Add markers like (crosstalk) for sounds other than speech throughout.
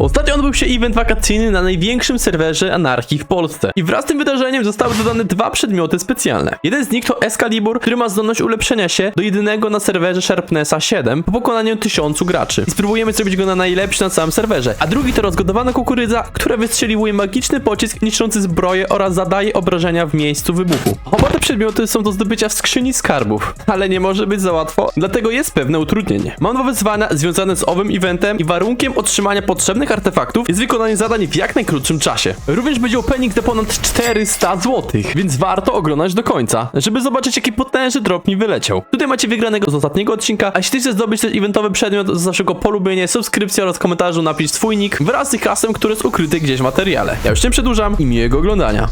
Ostatnio odbył się event wakacyjny na największym serwerze anarchii w Polsce. I wraz z tym wydarzeniem zostały dodane dwa przedmioty specjalne. Jeden z nich to Excalibur, który ma zdolność ulepszenia się do jedynego na serwerze Sharpnessa 7 po pokonaniu tysiącu graczy. I spróbujemy zrobić go na najlepszy na całym serwerze. A drugi to rozgotowana kukurydza, która wystrzeliwuje magiczny pocisk niszczący zbroję oraz zadaje obrażenia w miejscu wybuchu. Oba te przedmioty są do zdobycia w skrzyni skarbów, ale nie może być za łatwo, dlatego jest pewne utrudnienie. Mam dwa wyzwania związane z owym eventem i warunkiem otrzymania potrzebnych artefaktów jest wykonanie zadań w jak najkrótszym czasie. Również będzie opening za ponad 400 zł, więc warto oglądać do końca, żeby zobaczyć jaki potężny drop mi wyleciał. Tutaj macie wygranego z ostatniego odcinka, a jeśli chcecie zdobyć też eventowy przedmiot, z waszego polubienie, subskrypcja oraz komentarzu napisz swój nick wraz z ich hasłem, które jest ukryte gdzieś w materiale. Ja już nie przedłużam i miłego oglądania.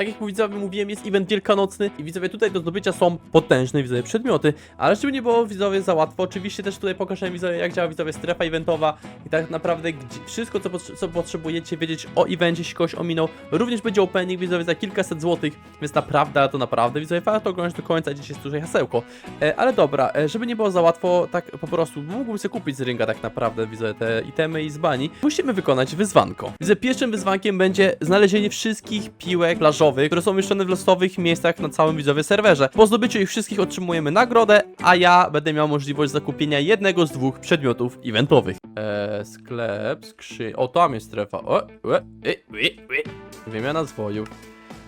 Tak jak widzowie mówiłem, jest event wielkanocny i widzowie tutaj do zdobycia są potężne widzowie przedmioty, ale żeby nie było widzowie za łatwo, oczywiście też tutaj pokażę widzowie jak działa widzowie strefa eventowa i tak naprawdę gdzie, wszystko co, co potrzebujecie wiedzieć o evencie, jeśli kogoś ominął, również będzie opening widzowie za kilkaset złotych, więc naprawdę, to naprawdę widzowie warto oglądać do końca, gdzieś jest tutaj hasełko. E, ale dobra, e, żeby nie było za łatwo, tak po prostu mógłbym sobie kupić z ringa tak naprawdę widzowie te itemy i z bani, musimy wykonać wyzwanko. Widzę pierwszym wyzwankiem będzie znalezienie wszystkich piłek plażowych, które są umieszczone w losowych miejscach na całym widzowie serwerze. Po zdobyciu ich wszystkich otrzymujemy nagrodę, a ja będę miał możliwość zakupienia jednego z dwóch przedmiotów eventowych. Eee, sklep, skrzy... O, tam jest strefa. O, e, e, e, e. Wymiana zwojów.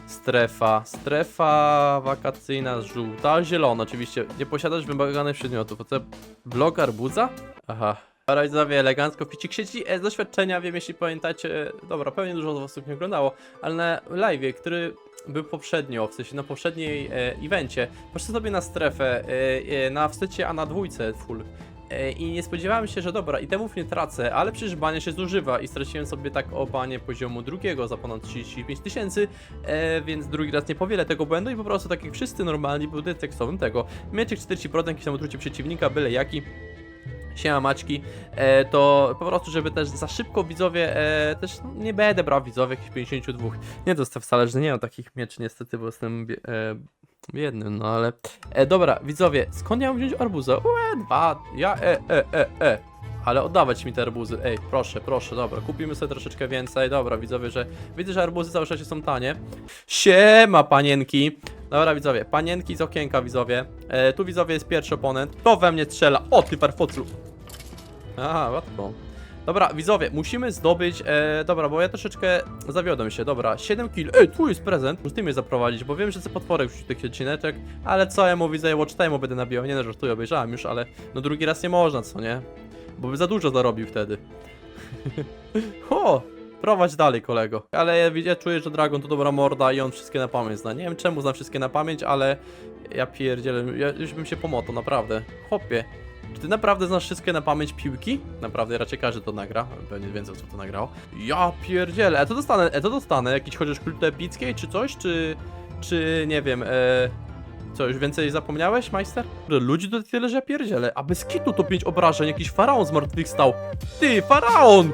Strefa, strefa wakacyjna żółta, zielona oczywiście. Nie posiadasz wymaganych przedmiotów. A co? Blok arbuza? Aha. Dobra, widzowie, elegancko ficik sieci. E, z doświadczenia wiem, jeśli pamiętacie, dobra, pewnie dużo z osób nie oglądało, ale na live, który był poprzednio, w sensie na poprzedniej e, evencie, poszedłem sobie na strefę, e, e, na wstycie, a na dwójce full. E, I nie spodziewałem się, że dobra, itemów nie tracę, ale przecież banie się zużywa i straciłem sobie tak o banie poziomu drugiego za ponad 35 tysięcy, e, więc drugi raz nie powielę tego błędu i po prostu tak jak wszyscy normalni był tekstowym tego. Mieczyk 40% jakiś tam przeciwnika, byle jaki. Siema Maćki, e, to po prostu, żeby też za szybko widzowie, e, też nie będę brał widzowie jakichś 52. Nie jest wcale, że nie mam takich mieczy niestety, bo jestem bie, e, no ale... E, dobra, widzowie, skąd ja mam wziąć arbuza? Ue, dwa, ja, e, e, e, e. Ale oddawać mi te arbuzy, ej, proszę, proszę, dobra, kupimy sobie troszeczkę więcej, dobra, widzowie, że widzę, że arbuzy cały czas są tanie. Siema, panienki. Dobra, widzowie, panienki z okienka, widzowie. E, tu, widzowie, jest pierwszy oponent. To we mnie strzela. O, ty farfoclu. Aha, łatwo. Dobra, widzowie, musimy zdobyć. E, dobra, bo ja troszeczkę zawiodłem się. Dobra, 7 kill. Ej, tu jest prezent. Muszę mnie zaprowadzić, bo wiem, że chcę potworek wrzucić taki odcineczek. Ale co ja mu widzę, watch time będę nabijał. Nie no, żartuję, obejrzałem już, ale no drugi raz nie można, co nie? Bo by za dużo zarobił wtedy. (laughs) o! Prowadź dalej, kolego. Ale ja, ja czuję, że Dragon to dobra morda i on wszystkie na pamięć zna. Nie wiem czemu znam wszystkie na pamięć, ale ja pierdzielę, ja już bym się pomotał, naprawdę. Chłopie, czy ty naprawdę znasz wszystkie na pamięć piłki? Naprawdę, raczej każdy to nagra. Pewnie więcej co to nagrało. Ja pierdzielę, e to dostanę, e to dostanę. Jakiś chociaż klucz do epickiej, czy coś, czy... Czy, nie wiem, e... Co, już więcej zapomniałeś, majster? Ludzi to tyle, że ja pierdzielę. A bez kitu to pięć obrażeń, jakiś faraon zmartwychwstał. Ty, faraon!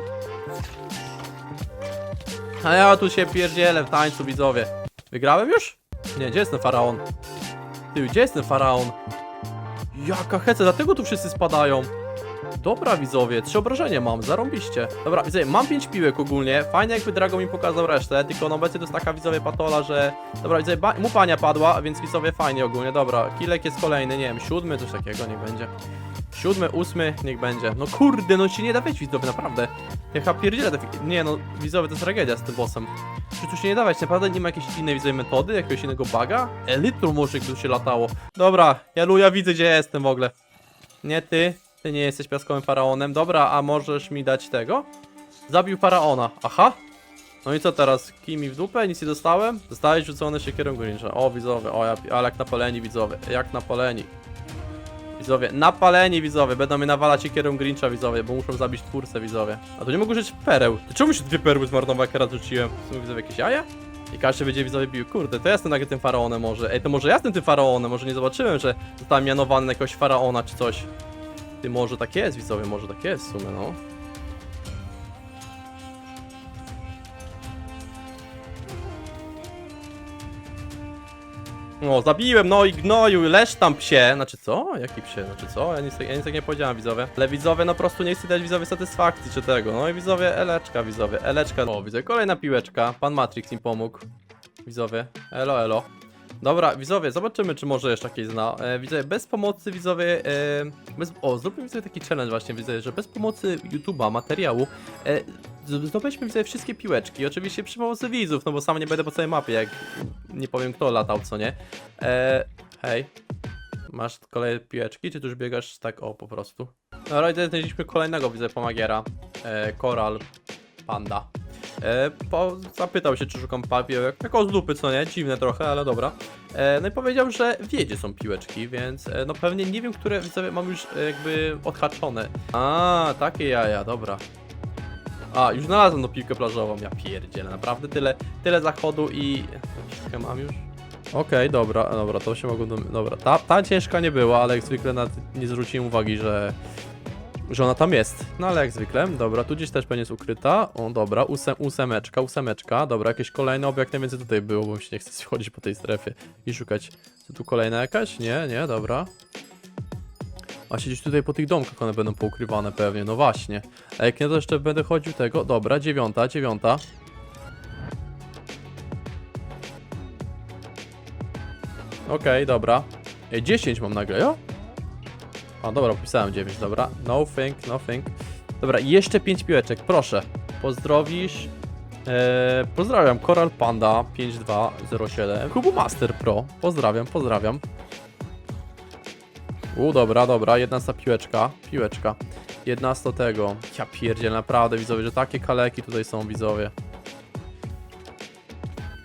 A ja tu się pierdzielę w tańcu, widzowie. Wygrałem już? Nie, gdzie jest ten faraon? Ty, gdzie jest ten faraon? Jaka heca, dlatego tu wszyscy spadają. Dobra, widzowie, trzy obrażenia mam, zarąbiście. Dobra, widzowie, mam pięć piłek ogólnie. Fajnie jakby Drago mi pokazał resztę, tylko no obecnie to jest taka widzowie patola, że... Dobra, widzowie, ba... mu pania padła, więc widzowie fajnie ogólnie, dobra. Kilek jest kolejny, nie wiem, siódmy, coś takiego, niech będzie. Siódmy, ósmy, niech będzie. No kurde, no się nie da widzowie, naprawdę. Ja chyba pierdzielę te... fi- Nie no, widzowie, to jest tragedia z tym bossem. Czy tu się nie dawać? Naprawdę nie ma jakiejś innej widzowie metody, jakiegoś innego baga? Elytru może tu się latało. Dobra, ja Luja widzę gdzie ja jestem w ogóle. Nie ty, ty nie jesteś piaskowym faraonem. Dobra, a możesz mi dać tego? Zabił faraona. Aha. No i co teraz? Kij mi w dupę? Nic nie dostałem? Zostałeś rzucony siekierą Grincha. O, widzowie, o, ja, ale jak napaleni widzowie, jak napaleni. Widzowie, napaleni widzowie, będą mnie nawalać siekierą Grincha widzowie, bo muszą zabić twórcę widzowie. A tu nie mogę użyć pereł. To czemu się dwie perły zmarnowały, jak rzuciłem? Są widzowie jakieś jaja? I każdy będzie widzowie bił. Kurde, to ja jestem nagle tym faraonem może. Ej, to może ja jestem tym faraonem, może nie zobaczyłem, że zostałem mianowany na jakiegoś faraona czy coś. Ty, może tak jest widzowie, może tak jest w sumie, no. O, zabiłem, no i gnoju, leż tam psie. Znaczy co? Jaki psie? Znaczy co? Ja nic, ja nic tak nie powiedziałem, widzowie. Ale widzowie, no po prostu nie chcę dać widzowie satysfakcji czy tego. No i widzowie, eleczka, widzowie, eleczka. O, widzę, kolejna piłeczka. Pan Matrix im pomógł. Widzowie, elo, elo. Dobra, widzowie, zobaczymy, czy może jeszcze jakieś zna. E, bez pomocy, widzowie, e, bez, o, zróbmy widzowie taki challenge właśnie, widzowie, że bez pomocy YouTube'a, materiału, e, z- zdobędźmy widzowie wszystkie piłeczki. Oczywiście przy pomocy widzów, no bo sam nie będę po całej mapie, jak nie powiem kto latał, co nie. E, hej, masz kolejne piłeczki, czy tu już biegasz tak, o, po prostu? Dobra, i znaleźliśmy kolejnego, widzę, pomagiera. E, Koral Panda. E, po, zapytał się, czy szukam papierek. Jako z dupy, co nie? Dziwne trochę, ale dobra. E, no i powiedział, że wie, gdzie są piłeczki, więc e, no pewnie nie wiem, które mam już e, jakby odhaczone. A, takie jaja, dobra. A, już znalazłem tą piłkę plażową. Ja pierdzielę, naprawdę tyle, tyle zachodu i... Piłkę mam już? Okej, dobra, dobra, to się mogło... Dobra, ta, ta ciężka nie była, ale jak zwykle nie zwróciłem uwagi, że że ona tam jest. No ale jak zwykle, dobra, tu gdzieś też pewnie jest ukryta. O, dobra, ósem, ósemeczka, ósemeczka. Dobra, jakieś kolejne, oby jak tutaj było, bo mi się nie chce (laughs) schodzić po tej strefie i szukać. Co tu kolejna jakaś? Nie, nie, dobra. A siedzieć tutaj po tych domkach, one będą poukrywane pewnie, no właśnie. A jak nie, to jeszcze będę chodził tego. Dobra, dziewiąta, dziewiąta. Okej, dobra. Ej, 10 mam nagle, jo? A dobra, pisałem 9, dobra. No think, no think. Dobra, jeszcze 5 piłeczek, proszę. Pozdrowisz. Eee, pozdrawiam, Coral Panda 5207. Kubu Master Pro. Pozdrawiam, pozdrawiam. U, dobra, dobra, 11 piłeczka. Piłeczka. 11 tego. Ja pierdziel, naprawdę widzowie, że takie kaleki tutaj są widzowie.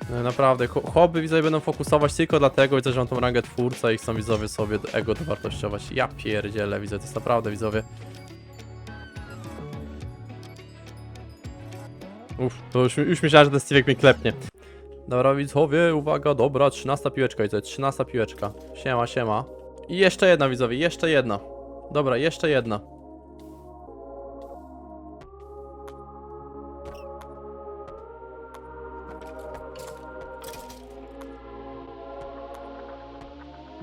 No, Naprawdę, chłopy widzowie będą fokusować tylko dlatego, że mam tą rangę twórca i chcą widzowie sobie ego dowartościować. Ja pierdzielę, widzę, to jest naprawdę widzowie. Uff, to już, już myślałem, że ten Steve'ek mnie klepnie. Dobra widzowie, uwaga, dobra, 13 piłeczka, widzę, 13 piłeczka. Siema, siema. I jeszcze jedna widzowie, jeszcze jedna. Dobra, jeszcze jedna.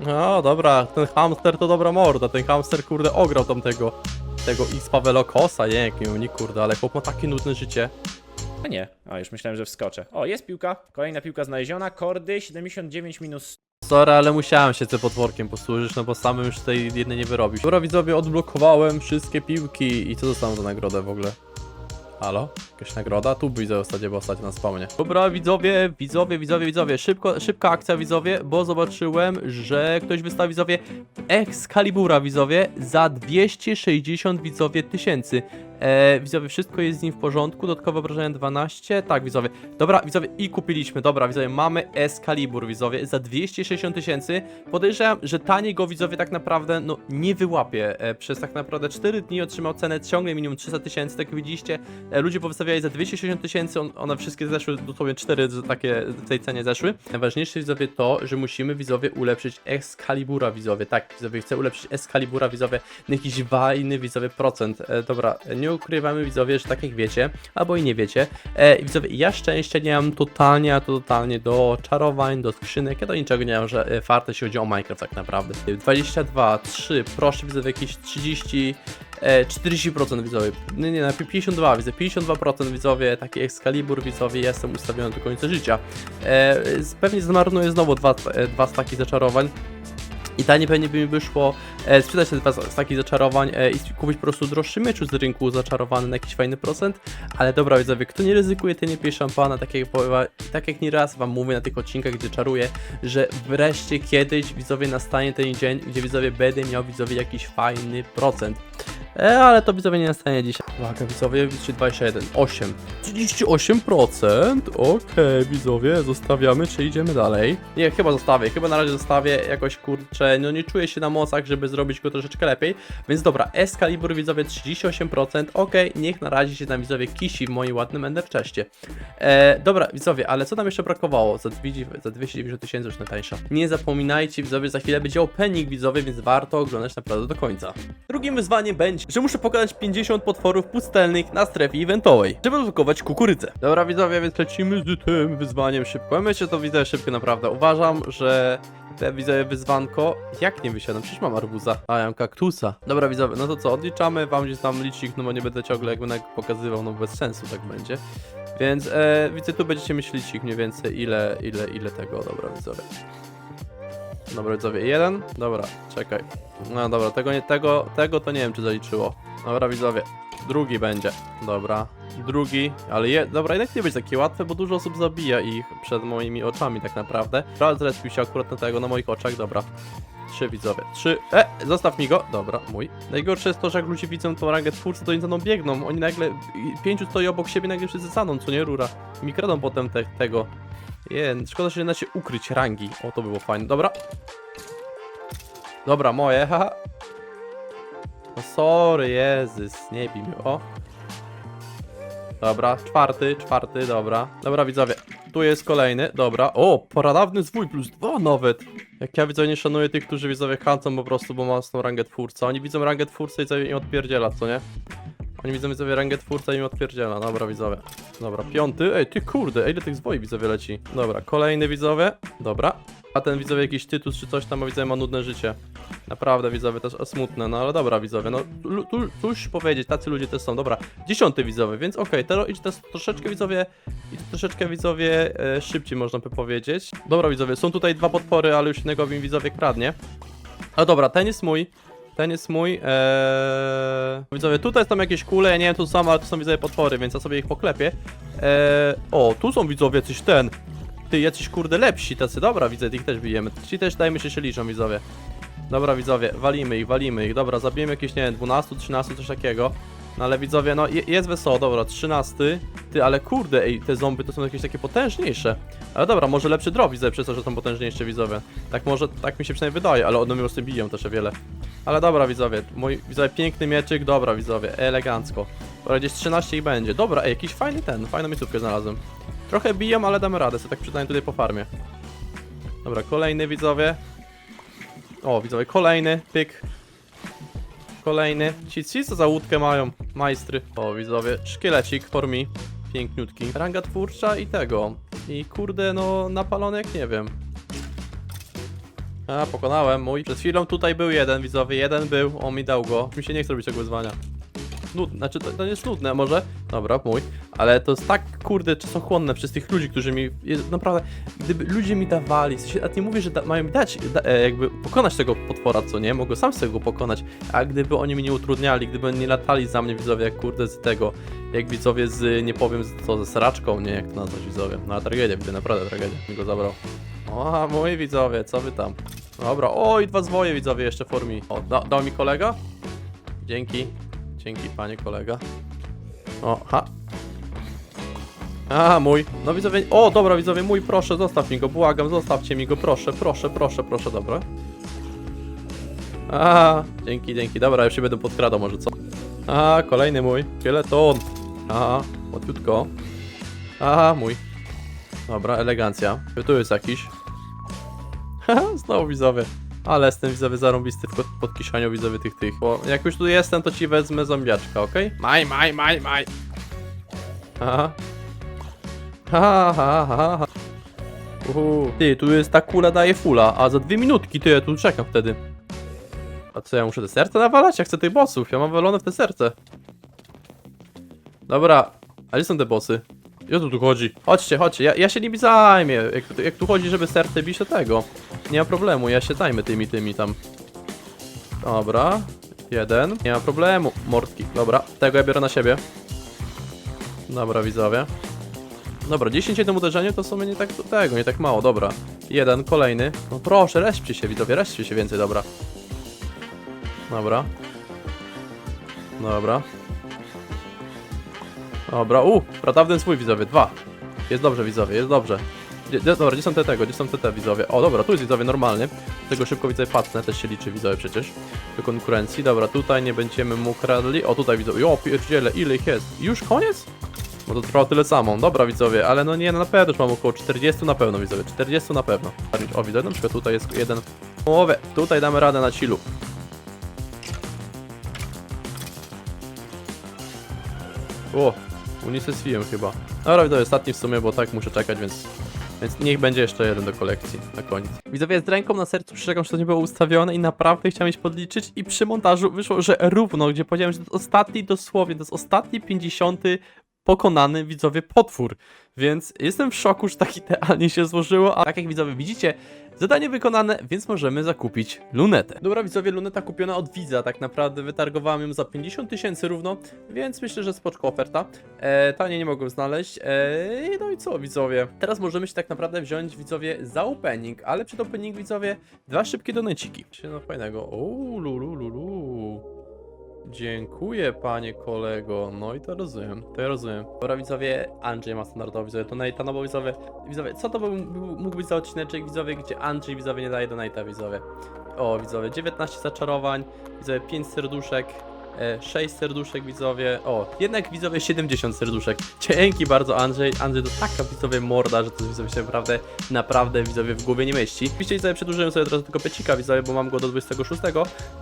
No dobra, ten hamster to dobra morda, ten hamster kurde ograł tam tego, tego X Velokosa, nie jak nie unik kurde, ale chłop ma takie nudne życie. A nie, a już myślałem, że wskoczę. O, jest piłka, kolejna piłka znaleziona, kordy 79 minus Sorry, ale musiałem się tym potworkiem posłużyć, no bo samym już tej jednej nie wyrobić. Dobra widzowie, odblokowałem wszystkie piłki i co dostaną za nagrodę w ogóle? Halo? Jakaś nagroda? Tu widzę ostatnio, bo ostatnio na spawnie. Dobra, widzowie, widzowie, widzowie, widzowie, szybko, szybka akcja, widzowie, bo zobaczyłem, że ktoś wystawi, widzowie, Excalibura, widzowie, za 260, widzowie, tysięcy. E, widzowie, wszystko jest z nim w porządku, dodatkowe obrażenia 12, tak, widzowie. Dobra, widzowie, i kupiliśmy, dobra, widzowie, mamy Excalibur, widzowie, za 260 tysięcy. Podejrzewam, że taniej go, widzowie, tak naprawdę, no, nie wyłapie. E, przez tak naprawdę 4 dni otrzymał cenę ciągle minimum 300 tysięcy, tak jak widzieliście. E, ludzie powystawiali za 260 tysięcy, on- one wszystkie zeszły, dosłownie 4 z- takie w tej cenie zeszły. Najważniejsze, widzowie, to, że musimy, widzowie, ulepszyć Excalibura, widzowie. Tak, widzowie, chcę ulepszyć Excalibura, widzowie, na jakiś fajny, widzowie, procent. E, dobra, nie ukrywamy, widzowie, że tak jak wiecie, albo i nie wiecie, e, widzowie, ja szczęścia nie mam totalnie, a to totalnie do czarowań, do skrzynek, ja do niczego nie mam, że e, farte się chodzi o Minecraft tak naprawdę. 22, 3, proszę, widzowie, jakieś 30, e, 40% widzowie, nie, nie, najpierw 52, widzę, 52% widzowie, taki Excalibur widzowie, jestem ustawiony do końca życia. E, pewnie zmarnuję znowu dwa, e, dwa staki zaczarowań, i taniej pewnie by mi wyszło e, sprzedać te dwa z takich zaczarowań e, i kupić po prostu droższy miecz z rynku zaczarowany na jakiś fajny procent. Ale dobra widzowie, kto nie ryzykuje, ten nie pije szampana, tak jak, tak jak nieraz wam mówię na tych odcinkach, gdzie czaruję, że wreszcie kiedyś widzowie nastanie ten dzień, gdzie widzowie będę miał widzowie jakiś fajny procent. E, ale to widzowie nie nastanie dzisiaj. Uwaga widzowie, widzicie 21, 8, 38%, okej widzowie, zostawiamy, czy idziemy dalej? Nie, chyba zostawię, chyba na razie zostawię, jakoś kurczę, no nie czuję się na mocach, żeby zrobić go troszeczkę lepiej, więc dobra, Excalibur widzowie 38%, okej, niech na razie się tam widzowie kisi w moim ładnym enderczeście. E, dobra widzowie, ale co nam jeszcze brakowało? Za, 200 za 290 tysięcy już najtańsza. Nie zapominajcie widzowie, za chwilę będzie opening widzowie, więc warto oglądać naprawdę do końca. Drugim wyzwaniem będzie 5, że muszę pokonać 50 potworów pustelnych na strefie eventowej, żeby odblokować kukurydzę. Dobra widzowie, więc lecimy z tym wyzwaniem szybko. Myślę, że to widzę szybko naprawdę. Uważam, że te widzowie wyzwanko, jak nie wysiadam? Przecież mam arbuza, a ja mam kaktusa. Dobra widzowie, no to co, odliczamy wam gdzieś tam licznik, no bo nie będę ciągle jakby pokazywał, no bez sensu tak będzie. Więc e, widzę, tu będziecie myśleć ich mniej więcej ile, ile, ile tego, dobra widzowie. Dobra widzowie, jeden, dobra, czekaj. No dobra, tego, nie, tego, tego to nie wiem czy zaliczyło. Dobra widzowie, drugi będzie, dobra. Drugi, ale je, dobra, jednak nie będzie takie łatwe, bo dużo osób zabija ich przed moimi oczami tak naprawdę. Raz zrespił się akurat na tego, na moich oczach, dobra. Trzy widzowie, trzy, e, zostaw mi go, dobra, mój. Najgorsze jest to, że jak ludzie widzą tą rangę twórcy, to oni za mną biegną, oni nagle, pięciu stoi obok siebie, nagle wszyscy staną, co nie, rura. Mi kradą potem te, tego. Je, szkoda, że nie da się ukryć rangi, o to było fajne, dobra. Dobra, moje, haha. No sorry, Jezus, nie bij mnie, o. Dobra, czwarty, czwarty, dobra. Dobra, widzowie, tu jest kolejny, dobra. O, poradawny zwój plus dwa nawet. Jak ja widzę, nie szanuję tych, którzy widzowie kancą po prostu, bo tą rangę twórca. Oni widzą rangę twórcy i im odpierdziela, co nie? Oni widzą widzowie rangę twórca i im odpierdziela. Dobra, widzowie. Dobra, piąty. Ej, ty kurde, ile tych zwoi widzowie leci. Dobra, kolejny widzowie. Dobra. A ten widzowie jakiś tytus czy coś tam, a widzowie ma nudne życie. Naprawdę widzowie też smutne, no ale dobra widzowie, no tu, cóż powiedzieć, tacy ludzie też są, dobra, dziesiąty widzowie, więc okej, teraz idź teraz troszeczkę widzowie, idź troszeczkę widzowie e, szybciej można by powiedzieć. Dobra widzowie, są tutaj dwa podpory, ale już mi widzowie kradnie. A dobra, ten jest mój, ten jest mój, eee... Widzowie, tutaj są jakieś kule, ja nie wiem, tu są, ale tu są widzowie potwory, więc ja sobie ich poklepię. Eee... O, tu są widzowie, coś ten. Ty, jacyś kurde lepsi tacy, dobra, widzę, ich też bijemy. Ci też dajmy się się liczą, widzowie. Dobra, widzowie, walimy ich, walimy ich. Dobra, zabijemy jakieś, nie wiem, 12, 13, coś takiego. No ale widzowie, no je, jest wesoło, dobra, 13. Ty, ale kurde, ej, te zombie to są jakieś takie potężniejsze. Ale dobra, może lepszy drop widzę przez to, że są potężniejsze widzowie. Tak może, tak mi się przynajmniej wydaje, ale one mnie z tym biją też o wiele. Ale dobra, widzowie, mój, widzowie, piękny mieczyk, dobra, widzowie, elegancko. Dobra, gdzieś 13 i będzie. Dobra, ej, jakiś fajny ten, fajną miejscówkę znalazłem. Trochę biją, ale damy radę, sobie tak przynajmniej tutaj po farmie. Dobra, kolejny widzowie. O, widzowie, kolejny, pyk. Kolejny. Ci, ci co za łódkę mają? Majstry. O, widzowie, szkielecik for me. Piękniutki. Ranga twórcza i tego. I kurde, no, napalony jak nie wiem. A, pokonałem mój. Przed chwilą tutaj był jeden, widzowie, jeden był. On mi dał go. Mi się nie chce robić tego wyzwania. Nudne, znaczy to, to nie jest nudne, może? Dobra, mój. Ale to jest tak, kurde, czasochłonne przez tych ludzi, którzy mi, jest, naprawdę, gdyby ludzie mi dawali, w sensie, a nie mówię, że da, mają mi dać, da, e, jakby pokonać tego potwora, co nie, mogę sam sobie go pokonać, a gdyby oni mi nie utrudniali, gdyby nie latali za mnie widzowie, jak kurde z tego, jak widzowie z, nie powiem z, co, ze sraczką, nie, jak to nazwać widzowie, no a tragedia, widzę, naprawdę tragedia, mi go zabrał. O, moi widzowie, co wy tam? Dobra, oj, dwa zwoje widzowie jeszcze w formie. O, da, dał mi kolega? Dzięki. Dzięki, panie kolega. O, ha. A, mój. No widzowie, o, dobra, widzowie, mój, proszę, zostaw mi go, błagam, zostawcie mi go, proszę, proszę, proszę, proszę, dobra. A, dzięki, dzięki, dobra, już się będę podkradał może, co? A, kolejny mój, szkieleton. A, łatwiutko. A, mój. Dobra, elegancja. Tu jest jakiś. (laughs) Znowu widzowie. Ale jestem widzowie zarąbisty w pod- podkiszaniu widzowie tych tych. Bo jak już tu jestem, to ci wezmę zombiaczka, okej? Maj, maj, maj, maj. Aha. Ha, ha, ha, ha. Uhu. Ty, tu jest ta kula daje fula, a za dwie minutki, ty, ja tu czekam wtedy. A co, ja muszę te serce nawalać? Ja chcę tych bossów, ja mam walone w te serce. Dobra, a gdzie są te bossy? O co tu chodzi? Chodźcie, chodźcie, ja, ja się nimi zajmę. Jak, jak tu chodzi, żeby serce bić, to tego. Nie ma problemu, ja się zajmę tymi, tymi tam. Dobra, jeden. Nie ma problemu, mordki. Dobra, tego ja biorę na siebie. Dobra, widzowie. Dobra, 10 jednym uderzeniu to w sumie nie tak tego, nie tak mało, dobra. Jeden, kolejny. No proszę, reszcie się, widzowie, reszcie się więcej, dobra. Dobra. Dobra. Dobra, u, pratawny swój widzowie, dwa. Jest dobrze widzowie, jest dobrze. Gdzie, dobra, gdzie są te tego, gdzie są te te widzowie? O, dobra, tu jest widzowie normalny. Tego szybko widzowie pacnę, też się liczy widzowie przecież. Do konkurencji, dobra, tutaj nie będziemy mu kradli. O, tutaj widzowie, o, pierdziele, ile ich jest? Już koniec? Bo to trwało tyle samo. Dobra widzowie, ale no nie, no na pewno już mam około 40 na pewno widzowie, 40 na pewno. O, widzę, na przykład tutaj jest jeden. Połowę, tutaj damy radę na chillu. O, unicestwiłem chyba. Dobra, to ostatni w sumie, bo tak muszę czekać, więc... Więc niech będzie jeszcze jeden do kolekcji na koniec. Widzowie, z ręką na sercu przyrzekam, że to nie było ustawione i naprawdę chciałem się podliczyć i przy montażu wyszło, że równo, gdzie powiedziałem, że to jest ostatni dosłownie, to jest ostatni 50 pokonany widzowie potwór. Więc jestem w szoku, że tak idealnie się złożyło, a tak jak widzowie widzicie, zadanie wykonane, więc możemy zakupić lunetę. Dobra widzowie, luneta kupiona od widza, tak naprawdę wytargowałem ją za 50 tysięcy równo, więc myślę, że spoczko oferta. E, taniej nie mogłem znaleźć. E, no i co widzowie? Teraz możemy się tak naprawdę wziąć widzowie za opening, ale przed opening widzowie dwa szybkie doneciki. No fajnego. Uuu, lulu, lulu. Dziękuję, panie kolego. No i to rozumiem, to ja rozumiem. Dobra, widzowie, Andrzej ma standardowo widzowie donate'a, no bo widzowie, widzowie, co to był, mógł być za odcineczek, widzowie, gdzie Andrzej widzowie nie daje donate'a, widzowie. O, widzowie, 19 zaczarowań, widzowie, 5 serduszek, 6 serduszek, widzowie. O, jednak widzowie 70 serduszek. Dzięki bardzo, Andrzej. Andrzej to taka widzowie morda, że to widzowie się naprawdę, naprawdę widzowie w głowie nie mieści. Oczywiście widzowie przedłużyłem sobie teraz tylko pecika, widzowie, bo mam go do 26,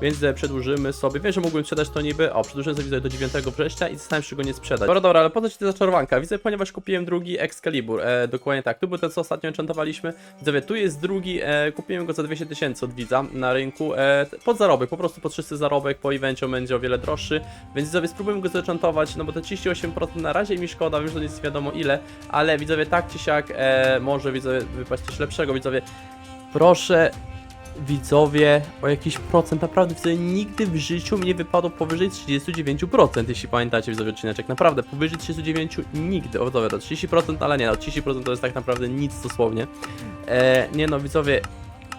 więc przedłużymy sobie. Wiem, że mógłbym sprzedać to niby. O, przedłużyłem sobie widzowie do 9 września i zastanawiam się go nie sprzedać. Dobra, dobra, ale po co ci ta zaczarowanka? Widzę, ponieważ kupiłem drugi Excalibur. E, dokładnie tak. Tu był ten, co ostatnio enchantowaliśmy. Widzowie, tu jest drugi. E, kupiłem go za 200 tysięcy od widza na rynku. E, pod zarobek, po prostu pod czysty zarobek. Po evencie będzie o wiele droższy. Więc widzowie, spróbujmy go zenchantować, no bo te 38% na razie mi szkoda, wiem, że to nie jest wiadomo ile, ale widzowie, tak czy siak, e, może widzowie wypaść coś lepszego, widzowie. Proszę, widzowie, o jakiś procent, naprawdę widzowie, nigdy w życiu mi nie wypadło powyżej 39%, jeśli pamiętacie widzowie odcineczek, naprawdę, powyżej 39% nigdy, o widzowie, to 30%, ale nie, no 30% to jest tak naprawdę nic dosłownie. E, nie no, widzowie,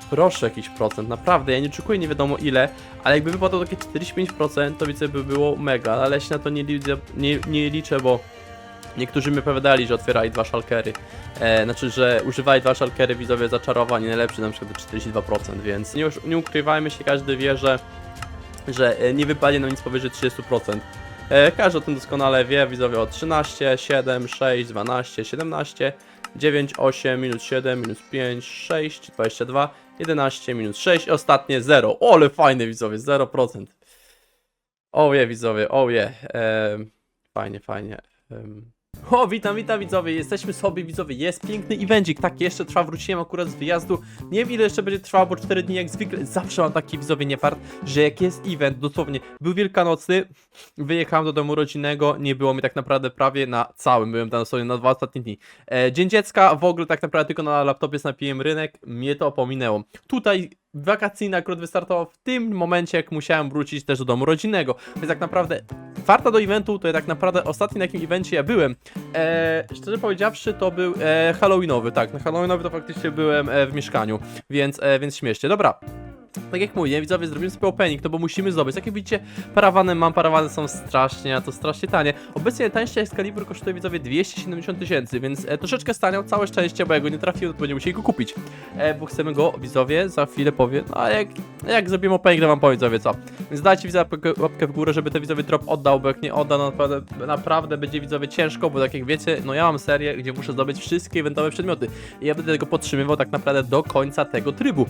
proszę jakiś procent, naprawdę, ja nie oczekuję nie wiadomo ile, ale jakby wypadło takie 45%, to widzę by było mega, ale się na to nie liczę, nie, nie liczę bo niektórzy mi opowiadali, że otwierali dwa szalkery, e, znaczy, że używali dwa szalkery widzowie zaczarowań, najlepszy na przykład 42%, więc nie, nie ukrywajmy się, każdy wie, że, że e, nie wypadnie nam nic powyżej 30%. E, każdy o tym doskonale wie, widzowie o 13, 7, 6, 12, 17, 9, 8, minus 7, minus 5, 6, 22, 11, minus 6, ostatnie 0. O, ale fajne widzowie, 0%. Oje widzowie, oje. Em, fajnie, fajnie. Em. O, witam, witam widzowie, jesteśmy sobie widzowie, jest piękny evencik, tak, jeszcze trwa, wróciłem akurat z wyjazdu, nie wiem ile jeszcze będzie trwało, bo 4 dni jak zwykle, zawsze mam taki widzowie niefart, że jak jest event, dosłownie, był wielkanocny, wyjechałem do domu rodzinnego, nie było mi tak naprawdę prawie na całym, byłem tam dosłownie na dwa ostatnie dni. E, Dzień dziecka, w ogóle tak naprawdę tylko na laptopie snapiłem rynek, mnie to pominęło. Tutaj wakacyjny akurat wystartował w tym momencie, jak musiałem wrócić też do domu rodzinnego, więc tak naprawdę warta do eventu, to tak naprawdę ostatni na jakim evencie ja byłem, e, szczerze powiedziawszy, to był e, Halloweenowy, tak, na Halloweenowy to faktycznie byłem e, w mieszkaniu, więc, e, więc śmiesznie. Dobra, tak jak mówię, widzowie, zrobimy sobie opening, no bo musimy zdobyć. Jak widzicie, parawany mam, parawany są strasznie, a to strasznie tanie. Obecnie najtańszy Excalibur kosztuje, widzowie, 270 tysięcy, więc e, troszeczkę staniał, całe szczęście, bo jak go nie trafił, to będziemy musieli go kupić. E, bo chcemy go, widzowie, za chwilę powie, no a jak, jak zrobimy opening, to wam powiem, widzowie, co. Więc dajcie, widzowie, łapkę- w górę, żeby ten widzowie drop oddał, bo jak nie odda, no naprawdę, naprawdę będzie, widzowie, ciężko, bo tak jak wiecie, no ja mam serię, gdzie muszę zdobyć wszystkie eventowe przedmioty. I ja będę tego podtrzymywał tak naprawdę do końca tego trybu.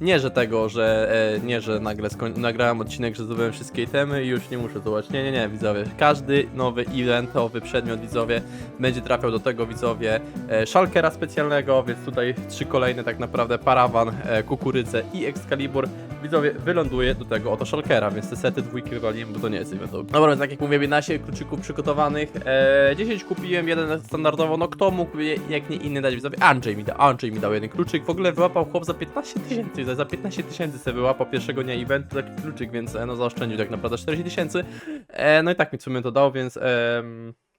Nie, że tego, że e, nie, że nagle skoń- nagrałem odcinek, że zdobyłem wszystkie itemy i już nie muszę zobaczyć. Nie, nie, nie, widzowie. Każdy nowy eventowy przedmiot, widzowie, będzie trafiał do tego, widzowie, e, szalkera specjalnego, więc tutaj trzy kolejne tak naprawdę parawan, e, kukurydzę i Excalibur. Widzowie, wyląduje do tego oto szalkera, więc te sety dwójki wywaliłem, bo to nie jest eventowy. Dobra, więc tak jak mówię, 11 kluczyków przygotowanych, e, 10 kupiłem, jeden standardowo, no kto mógł jak nie inny dać widzowie? Andrzej mi dał, Andrzej mi dał jeden kluczyk, w ogóle wyłapał chłop za 15 tysięcy, za 15 tysięcy sobie wyłapał pierwszego dnia eventu taki kluczyk, więc e, no zaoszczędził tak naprawdę 40 tysięcy, e, no i tak mi w sumie to dał, więc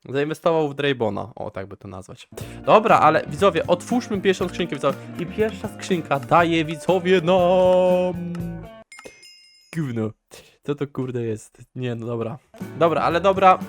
zainwestował w Draybona, o tak by to nazwać. Dobra, ale widzowie, otwórzmy pierwszą skrzynkę widzowie i pierwsza skrzynka daje widzowie nam... Gówno. Co to kurde jest? Nie, no dobra. Dobra, ale dobra.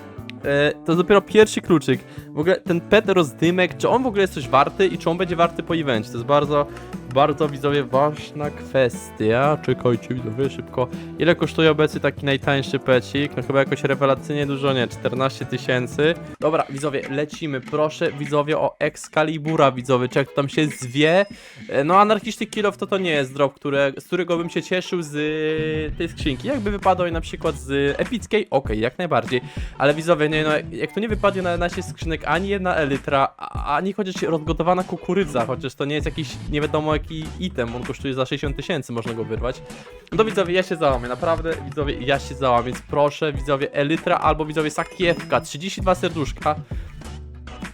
E, to dopiero pierwszy kluczyk. W ogóle ten pet rozdymek, czy on w ogóle jest coś warty i czy on będzie warty po evencie? To jest bardzo, bardzo widzowie ważna kwestia. Czekajcie widzowie, szybko. Ile kosztuje obecnie taki najtańszy pecik? No chyba jakoś rewelacyjnie dużo, nie? 14 tysięcy. Dobra, widzowie, lecimy. Proszę widzowie o Excalibura, widzowie, czy jak to tam się zwie. E, No anarchistyczny kilof to to nie jest drop, które, z którego bym się cieszył z y, tej skrzynki. Jakby wypadło i na przykład z epickiej, okej, jak najbardziej. Ale widzowie, nie no, jak to nie wypadnie na naście skrzynek ani jedna elytra, ani chociaż rozgotowana kukurydza, chociaż to nie jest jakiś nie wiadomo jaki item, on kosztuje za 60 tysięcy, można go wyrwać. No to widzowie, ja się załamię, naprawdę widzowie, ja się załamię, więc proszę widzowie, elytra albo widzowie sakiewka, 32 serduszka.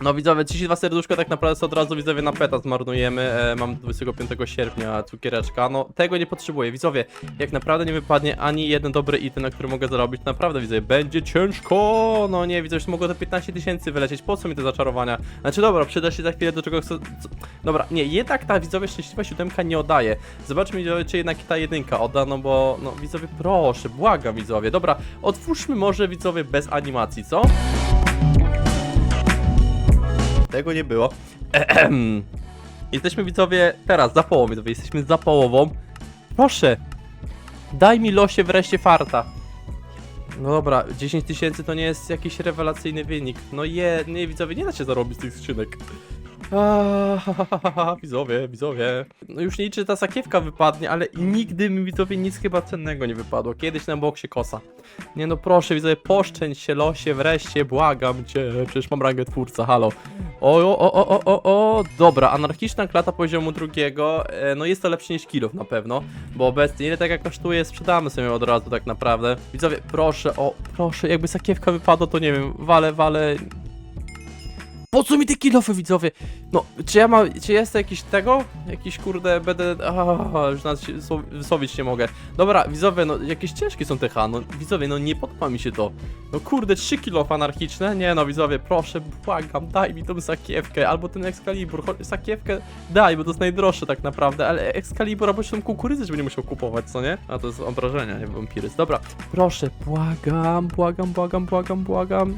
No widzowie, 32 serduszka tak naprawdę od razu widzowie na peta zmarnujemy. E, mam 25 sierpnia cukiereczka. No tego nie potrzebuję. Widzowie, jak naprawdę nie wypadnie ani jeden dobry item, na który mogę zarobić, naprawdę widzowie, będzie ciężko. No nie, widzowie, już mogło te 15 tysięcy wylecieć. Po co mi te zaczarowania? Znaczy dobra, przyda się za chwilę do czego chcę. co- Dobra, nie, jednak ta widzowie szczęśliwa siódemka nie oddaje. Zobaczmy widzowie, czy jednak ta jedynka odda, no bo no widzowie, proszę, błagam widzowie. Dobra, otwórzmy może widzowie bez animacji, co? Tego nie było. Ehem. (clears throat) Jesteśmy widzowie teraz za połową, widzowie. Jesteśmy za połową. Proszę. Daj mi losie wreszcie farta. No dobra, 10 tysięcy to nie jest jakiś rewelacyjny wynik. No je, nie widzowie, nie da się zarobić tych skrzynek. Aaaa, (laughs) widzowie, widzowie. No już nie liczę, że ta sakiewka wypadnie, ale nigdy mi widzowie nic chyba cennego nie wypadło. Kiedyś na boksie kosa. Nie no proszę widzowie, poszczęść się losie wreszcie, błagam cię. Przecież mam rangę twórca, halo. O, o, o, o, o, o, dobra, anarchiczna klata poziomu drugiego, e, no jest to lepsze niż kilów na pewno, bo obecnie ile tak jak kosztuje, sprzedamy sobie od razu tak naprawdę. Widzowie, proszę, o, proszę, jakby sakiewka wypadła, to nie wiem, wale, wale... Po co mi te kilofy, widzowie? No, czy ja mam, czy jest jakiś tego? Jakiś kurde, będę, już nawet się słow- wysłowić nie mogę. Dobra, widzowie, no, jakieś ciężkie są te ha, no, widzowie, no, nie podoba mi się to. No kurde, 3 kilo anarchiczne? Nie no, widzowie, proszę, błagam, daj mi tą sakiewkę, albo ten Excalibur, sakiewkę daj, bo to jest najdroższe tak naprawdę, ale Excalibur albo jeszcze tą kukurydzę, żeby nie musiał kupować, co nie? A to jest obrażenia, nie wampirys. Dobra, proszę, błagam, błagam, błagam, błagam, błagam.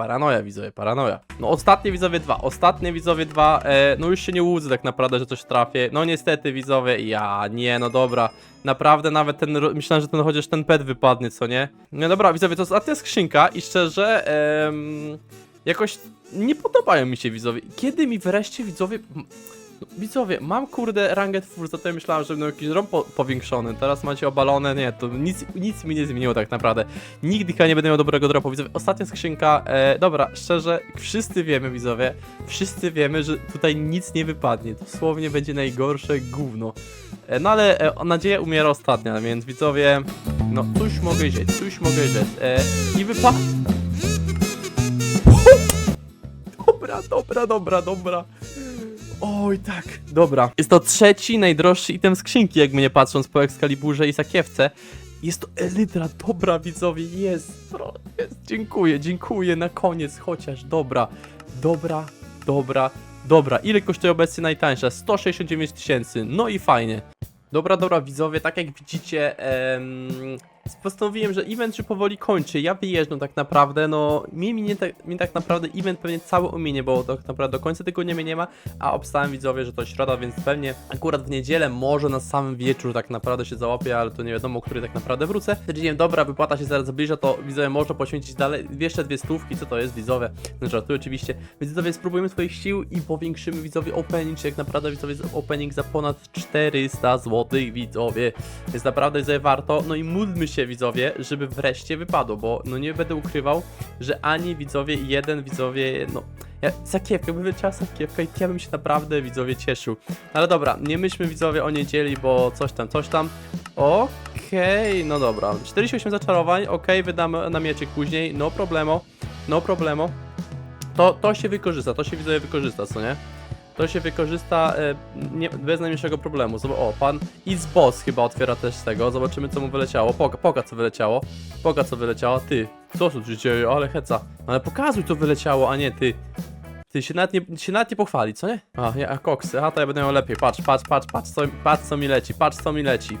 Paranoja, widzowie, paranoja. No ostatnie widzowie dwa, ostatnie widzowie dwa, e, no już się nie łudzę tak naprawdę, że coś trafię. No niestety widzowie, ja, nie, no dobra. Naprawdę nawet ten, myślałem, że ten chociaż ten pet wypadnie, co nie? No dobra, widzowie, to ostatnia skrzynka i szczerze, jakoś nie podobają mi się widzowie. Kiedy mi wreszcie widzowie... widzowie, mam kurde rangę twórca, to ja myślałem, że będą jakiś rom po powiększony, teraz macie obalone, nie, to nic, nic mi nie zmieniło tak naprawdę. Nigdy nie będę miał dobrego dropu, widzowie. Ostatnia skrzynka, e, dobra, szczerze, wszyscy wiemy, widzowie, wszyscy wiemy, że tutaj nic nie wypadnie, dosłownie będzie najgorsze gówno. E, no ale e, nadzieja umiera ostatnia, więc widzowie, no cóż mogę rzec, cóż mogę rzec. E, I wypadł. Dobra, dobra, dobra, dobra. Oj, tak, dobra. Jest to trzeci najdroższy item skrzynki, jakby nie patrząc po Excaliburze i sakiewce. Jest to Elytra, dobra widzowie, jest, jest, dziękuję, dziękuję, na koniec chociaż, dobra, dobra, dobra, dobra. Ile kosztuje obecnie najtańsza? 169 tysięcy, no i fajnie. Dobra, dobra, widzowie, tak jak widzicie, em, postanowiłem, że event się powoli kończy. Ja wyjeżdżam tak naprawdę, no mi, mi, nie tak, mi tak naprawdę event pewnie cały ominie, bo tak naprawdę do końca tygodnia mnie nie ma, a obstałem widzowie, że to środa, więc pewnie akurat w niedzielę, może na samym wieczór tak naprawdę się załapię, ale to nie wiadomo, który tak naprawdę wrócę. Stwierdziłem, dobra, wypłata się zaraz zbliża, to widzowie można poświęcić dalej, jeszcze dwie stówki, co to jest widzowie? No żartuję oczywiście, więc widzowie spróbujemy swoich sił i powiększymy widzowie opening, czy jak naprawdę widzowie opening za ponad 400 zł widzowie, więc naprawdę widzowie warto, no i módlmy się widzowie, żeby wreszcie wypadło, bo no nie będę ukrywał, że ani widzowie jeden widzowie, no ja, sakiewkę, by wyleciała sakiewka i ja bym się naprawdę widzowie cieszył. Ale dobra, nie myślmy widzowie o niedzieli, bo coś tam, coś tam. Okej, no dobra. 48 zaczarowań, okej, wydamy na mieczek później, no problemo, no problemo. To, to się wykorzysta, to się widzowie wykorzysta, co nie? To się wykorzysta e, nie, bez najmniejszego problemu. O, pan Boss chyba otwiera też z tego. Zobaczymy, co mu wyleciało. Poka, poka co wyleciało. Poka, co wyleciało. Ty, co tu się dzieje? Ale heca. Ale pokazuj, co wyleciało, a nie ty. Ty się nawet nie, się nawet nie pochwali, co nie? A, ja, a koksy, to ja będę miał lepiej. Patrz, patrz, patrz, patrz co, patrz, co mi leci, patrz, co mi leci.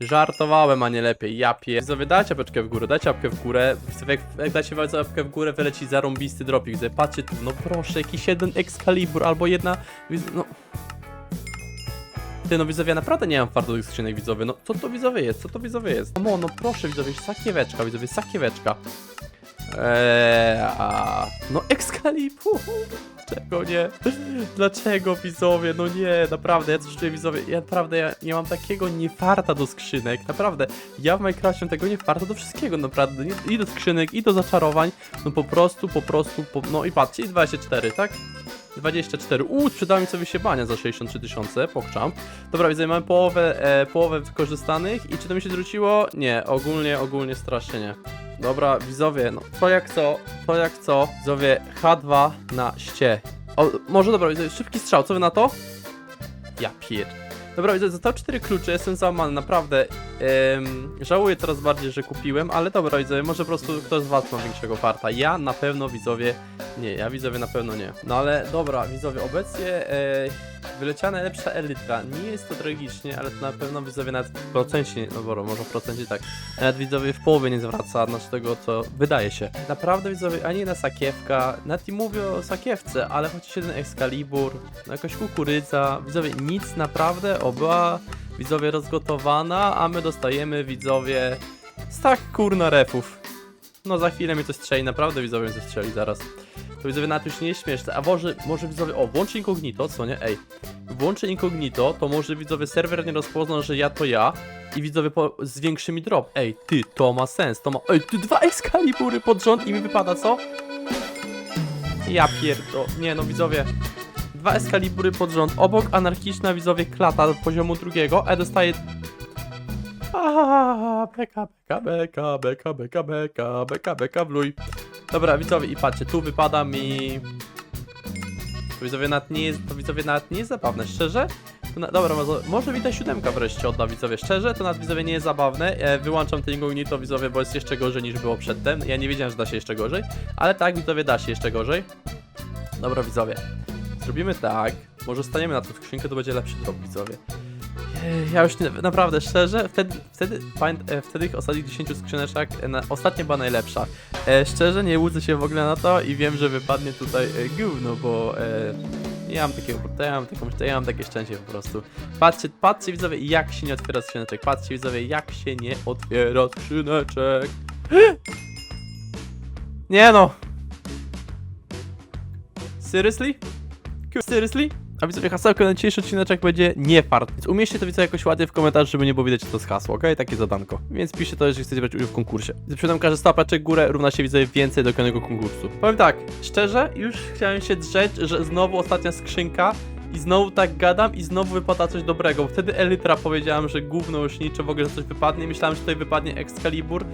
Żartowałem, a nie lepiej. Ja pier... Widzowie, dajcie łapeczkę w górę, dajcie łapkę w górę. Widzowie, jak, jak dacie łapkę w górę, wyleci zarąbisty dropik. Widzowie, patrzcie tu, no proszę, jakiś jeden Excalibur albo jedna... No... Ty, no widzowie, ja naprawdę nie mam fartowych skrzynek, widzowie. No, co to widzowie jest? Co to widzowie jest? No, no proszę, widzowie, sakieweczka, widzowie, sakieweczka. Eee, a... No Excalibur! (laughs) Dlaczego nie? Dlaczego widzowie? No nie, naprawdę, ja coś czuję widzowie, ja naprawdę, ja nie mam takiego niefarta do skrzynek, naprawdę, ja w Minecrafcie mam tego niefarta do wszystkiego, naprawdę, i do skrzynek, i do zaczarowań, no po prostu, po prostu, po, no i patrzcie, i 24, tak? 24, uuu, sprzedałem sobie się bania za 63 tysiące, pokczam. Dobra, widzę, mamy połowę, e, połowę wykorzystanych i czy to mi się zwróciło? Nie, ogólnie, ogólnie strasznie nie. Dobra, widzowie, no to jak co, to jak co, widzowie, H2 na ście. O, może dobra, widzowie, szybki strzał, co wy na to? Ja pier... Dobra, widzowie, zostały cztery klucze, jestem załamany, naprawdę. Em, żałuję coraz bardziej, że kupiłem, ale dobra, widzowie, może po prostu ktoś z was ma większego farta. Ja na pewno, widzowie, nie, ja widzowie na pewno nie. No ale dobra, widzowie, obecnie e, wyleciała najlepsza elitra. Nie jest to tragicznie, ale to na pewno widzowie nawet w procencie, no bo może w procencie tak, nawet widzowie w połowie nie zwraca znaczy tego, co wydaje się. Naprawdę widzowie, ani jedna sakiewka, nawet nie mówię o sakiewce, ale chociaż jeden Excalibur, no jakaś kukurydza, widzowie, nic naprawdę, obyła widzowie rozgotowana, a my dostajemy widzowie stak kurna refów. No za chwilę mi coś strzeli, naprawdę widzowie mi coś strzeli zaraz. To widzowie nawet już nie jest śmieszne, a może, może widzowie, o, włącz incognito, co nie? Ej, włączę incognito, to może widzowie serwer nie rozpozna, że ja to ja i widzowie po, zwiększy mi drop. Ej, ty, to ma sens, to ma, ej, ty dwa Excalibury pod rząd i mi wypada co? Ja pierdo, nie no widzowie, dwa Excalibury pod rząd, obok anarchiczna widzowie klata poziomu drugiego, a ja dostaję Aaa, beka, beka, beka, beka, beka, beka, beka, beka, bluj. Dobra, widzowie, i patrzcie, tu wypada mi... To widzowie nawet nie jest, to widzowie nawet nie jest zabawne, szczerze? To na, dobra, może, może ta siódemka wreszcie odda, widzowie, szczerze, to nawet widzowie nie jest zabawne. E, wyłączam ten incognito, widzowie, bo jest jeszcze gorzej niż było przedtem. Ja nie wiedziałem, że da się jeszcze gorzej, ale tak, widzowie, da się jeszcze gorzej. Dobra, widzowie, zrobimy tak, może staniemy na tą skrzynkę, to będzie lepszy drop, widzowie. Ja już naprawdę, szczerze, wtedy, wtedy, e, wtedy ich ostatnich 10 skrzyneczek, e, na, ostatnia była najlepsza. E, szczerze, nie łudzę się w ogóle na to i wiem, że wypadnie tutaj e, gówno, bo e, ja mam takiego, ja mam taką, ja mam takie szczęście po prostu. Patrzcie, patrzcie widzowie, jak się nie otwiera skrzyneczek, patrzcie widzowie, jak się nie otwiera skrzyneczek. (gasps) Nie no. Seriously? Seriously? A widzowie, hasełko na dzisiejszy odcineczek będzie nie fart. Więc umieśćcie to widzowie jakoś ładnie w komentarzu, żeby nie było widać, to jest hasło, okej? Takie zadanko. Więc piszcie to, jeżeli chcecie brać udział w konkursie. Zaprzedam każdy stopeczek górę równa się widzowie więcej do kolejnego konkursu. Powiem tak, szczerze, już chciałem się drzeć, że znowu ostatnia skrzynka i znowu tak gadam i znowu wypada coś dobrego. Wtedy Elytra powiedziałem, że gówno już nicze w ogóle, że coś wypadnie. Myślałem, że tutaj wypadnie Excalibur.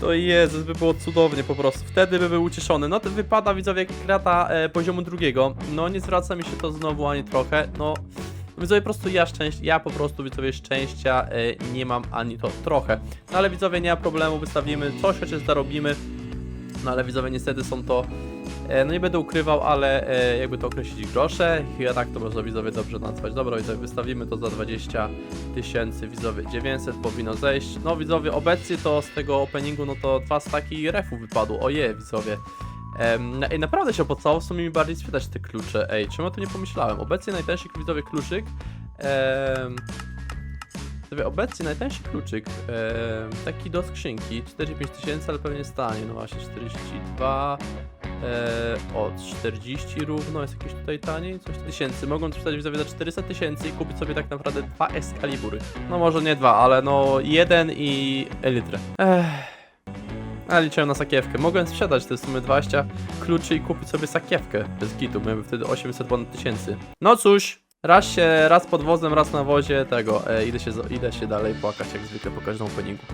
To Jezus, by było cudownie po prostu. Wtedy by był ucieszony. No to wypada widzowie krata e, poziomu drugiego. No nie zwraca mi się to znowu ani trochę. No widzowie po prostu ja szczęścia, ja po prostu widzowie szczęścia e, nie mam ani to trochę. No ale widzowie nie ma problemu, wystawimy coś, chociaż zarobimy. No ale widzowie niestety są to No nie będę ukrywał, ale e, jakby to określić grosze, ja tak to można widzowie dobrze nazwać. Dobra, widzowie, wystawimy to za 20 tysięcy, widzowie 900 powinno zejść. No widzowie, obecnie to z tego openingu, no to dwa staki refu wypadło, oje widzowie. Ej, naprawdę się opłacało w sumie mi bardziej sprzedać te klucze, ej, czemu o to nie pomyślałem? Obecnie najtańszy widzowie kluczyk, em, obecnie najtańszy kluczyk, taki do skrzynki, 4-5 tysięcy, ale pewnie stanie, no właśnie 42, e, o 40 równo, jest jakieś tutaj taniej, coś tysięcy, mogą sprzedać widzowie za 400 tysięcy i kupić sobie tak naprawdę dwa Excalibury. No może nie dwa, ale no jeden i Elytrę. Ech. A liczyłem na sakiewkę. Mogłem sprzedać te w sumie 20 kluczy i kupić sobie sakiewkę bez gitu. Miałbym wtedy 800 ponad tysięcy. No cóż, raz się, raz pod wozem, raz na wozie tego. E, idę, się, idę się dalej płakać jak zwykle po każdym openingu.